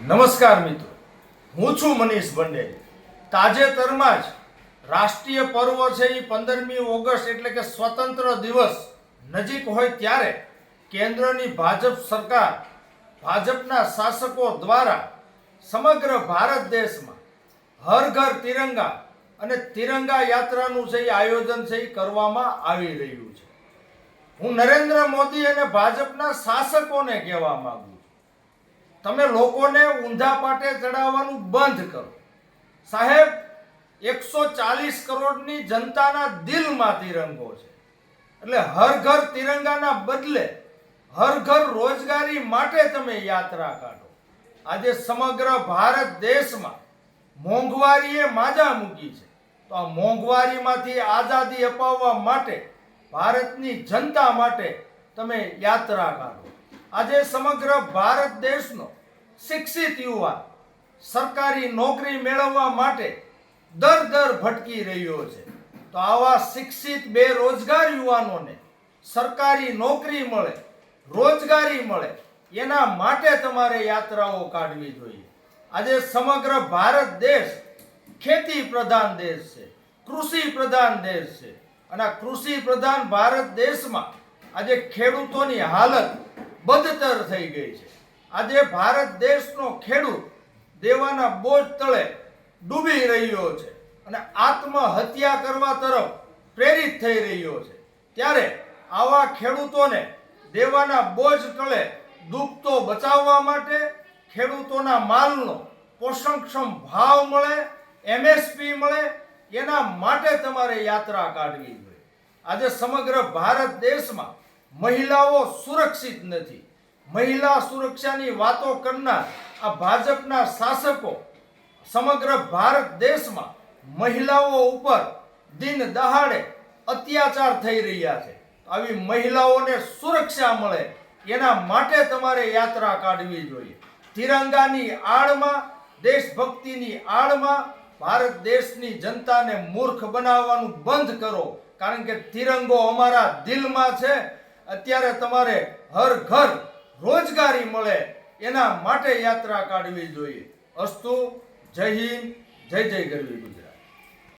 નમસ્કાર મિત્રો. હું છું મનીષ બંડેરી તાજેતરમાં જ રાષ્ટ્રીય પર્વ છે એ પંદરમી ઓગસ્ટ એટલે કે સ્વતંત્ર દિવસ. નજીક હોય ત્યારે કેન્દ્રની ભાજપ સરકાર, ભાજપના શાસકો દ્વારા સમગ્ર ભારત દેશમાં હર ઘર તિરંગા અને તિરંગા યાત્રાનું છે એ આયોજન છે એ કરવામાં આવી રહ્યું છે. હું નરેન્દ્ર મોદી અને ભાજપના શાસકોને કહેવા માંગુ તમે લોકોને ઊંધા પાટે ચડાવવાનું બંધ કરો. સાહેબ, એકસો ચાલીસ કરોડની જનતાના દિલમાં તિરંગો છે. એટલે હર ઘર તિરંગાના બદલે હર ઘર રોજગારી માટે તમે યાત્રા કાઢો. આજે સમગ્ર ભારત દેશમાં મોંઘવારીએ માજા મૂકી છે. તો આ મોંઘવારીમાંથી આઝાદી અપાવવા માટે, ભારતની જનતા માટે તમે યાત્રા કાઢો. આજે સમગ્ર ભારત દેશનો શિક્ષિત યુવાન સરકારી નોકરી મેળવવા માટે દર દર ભટકી રહ્યો છે. તો આવા શિક્ષિત બેરોજગાર યુવાનોને સરકારી નોકરી મળે, રોજગારી મળે, એના માટે તમારે યાત્રાઓ કાઢવી જોઈએ. આજે સમગ્ર ભારત દેશ ખેતી પ્રધાન દેશ છે, કૃષિ પ્રધાન દેશ છે અને કૃષિ પ્રધાન ભારત દેશમાં આજે ખેડૂતોની હાલત બદતર થઈ ગઈ છે. આજે ભારત દેશનો ખેડૂત દેવાના બોજ તળે ડૂબી રહ્યો છે અને આત્મહત્યા કરવા તરફ પ્રેરિત થઈ રહ્યો છે. ત્યારે આવા ખેડૂતોને દેવાના બોજ તળે ડૂબતો બચાવવા માટે ખેડૂતોના માલનો પોષણક્ષમ ભાવ મળે, એમએસપી મળે, એના માટે તમારે યાત્રા કાઢવી જોઈએ. આજે સમગ્ર ભારત દેશમાં મહિલાઓ સુરક્ષિત નથી. મહિલા સુરક્ષાની વાતો કરનાર આ ભાજપના શાસકો સમગ્ર ભારત દેશમાં મહિલાઓ ઉપર દિન દહાડે અત્યાચાર થઈ રહ્યા છે. આવી મહિલાઓને સુરક્ષા મળે એના માટે તમારે યાત્રા કાઢવી જોઈએ. તિરંગાની આડમાં, દેશભક્તિની આડમાં ભારત દેશની જનતાને મૂર્ખ બનાવવાનું બંધ કરો. કારણ કે તિરંગો અમારા દિલમાં છે. અત્યારે તમારે હર ઘર રોજગારી મળે એના માટે યાત્રા કાઢવી જોઈએ. અસ્તુ જય હિન્દ જય જય ગરવી ગુજરાત.